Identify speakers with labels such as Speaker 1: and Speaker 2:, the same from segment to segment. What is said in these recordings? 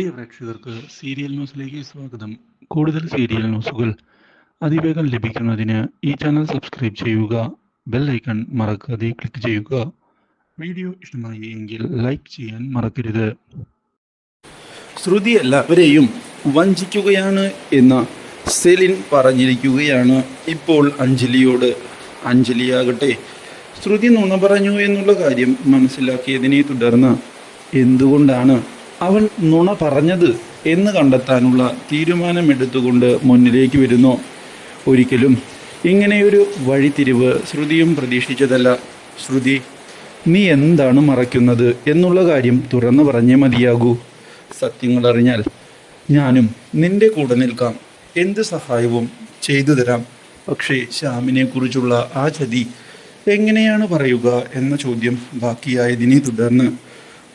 Speaker 1: പ്രിയ പ്രേക്ഷകർക്ക് സീരിയൽ ന്യൂസിലേക്ക് സ്വാഗതം. കൂടുതൽ സീരിയൽ ന്യൂസുകൾ അതിവേഗം ലഭിക്കുന്നതിന് ഈ ചാനൽ സബ്സ്ക്രൈബ് ചെയ്യുക ബെൽ ഐക്കൺ മറക്കാതെ ക്ലിക്ക് ചെയ്യുക. വീഡിയോ ഇഷ്ടമായി എങ്കിൽ ലൈക്ക് ചെയ്യാൻ മറക്കരുത്.
Speaker 2: ശ്രുതി എല്ലാവരെയും വഞ്ചിക്കുകയാണ് എന്ന് സെലിൻ പറഞ്ഞിരിക്കുകയാണ്. ഇപ്പോൾ അഞ്ജലിയോട് അഞ്ജലിയാകട്ടെ ശ്രുതി നുണ പറഞ്ഞു എന്നുള്ള കാര്യം മനസ്സിലാക്കിയതിനെ തുടർന്ന് എന്തുകൊണ്ടാണ് അവൾ നുണ പറഞ്ഞത് എന്ന് കണ്ടെത്താനുള്ള തീരുമാനമെടുത്തുകൊണ്ട് മുന്നിലേക്ക് വരുന്നു. ഒരിക്കലും ഇങ്ങനെയൊരു വഴിത്തിരിവ് ശ്രുതിയും പ്രതീക്ഷിച്ചതല്ല. ശ്രുതി നീ എന്താണ് മറയ്ക്കുന്നത്? എന്നുള്ള കാര്യം തുറന്നു പറഞ്ഞേ മതിയാകൂ. സത്യങ്ങൾ അറിഞ്ഞാൽ ഞാനും നിന്റെ കൂടെ നിൽക്കാം. എന്ത് സഹായവും ചെയ്തു തരാം. പക്ഷേ ശ്യാമിനെ കുറിച്ചുള്ള ആ ചതി എങ്ങനെയാണ് പറയുക എന്ന ചോദ്യം ബാക്കിയായതിനെ തുടർന്ന്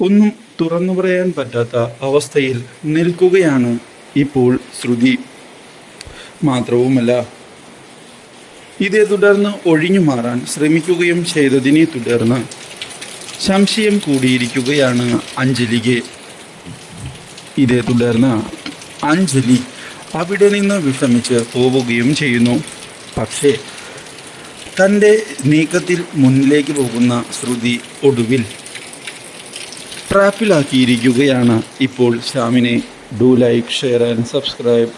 Speaker 2: ഒന്നും തുറന്നു പറയാൻ പറ്റാത്ത അവസ്ഥയിൽ നിൽക്കുകയാണ് ഇപ്പോൾ ശ്രുതി. മാത്രവുമല്ല ഇതേ തുടർന്ന് ഒഴിഞ്ഞു മാറാൻ ശ്രമിക്കുകയും ചെയ്തതിനെ തുടർന്ന് സംശയം കൂടിയിരിക്കുകയാണ് അഞ്ജലിക്ക്. ഇതേ തുടർന്ന് അഞ്ജലി അവിടെ നിന്ന് വിഷമിച്ച് പോവുകയും ചെയ്യുന്നു. പക്ഷേ തന്റെ നീക്കത്തിൽ മുന്നിലേക്ക് പോകുന്ന ശ്രുതി ഒടുവിൽ ട്രാപ്പിലാക്കിയിരിക്കുകയാണ് ഇപ്പോൾ ശ്യാമിനെ do like share and subscribe.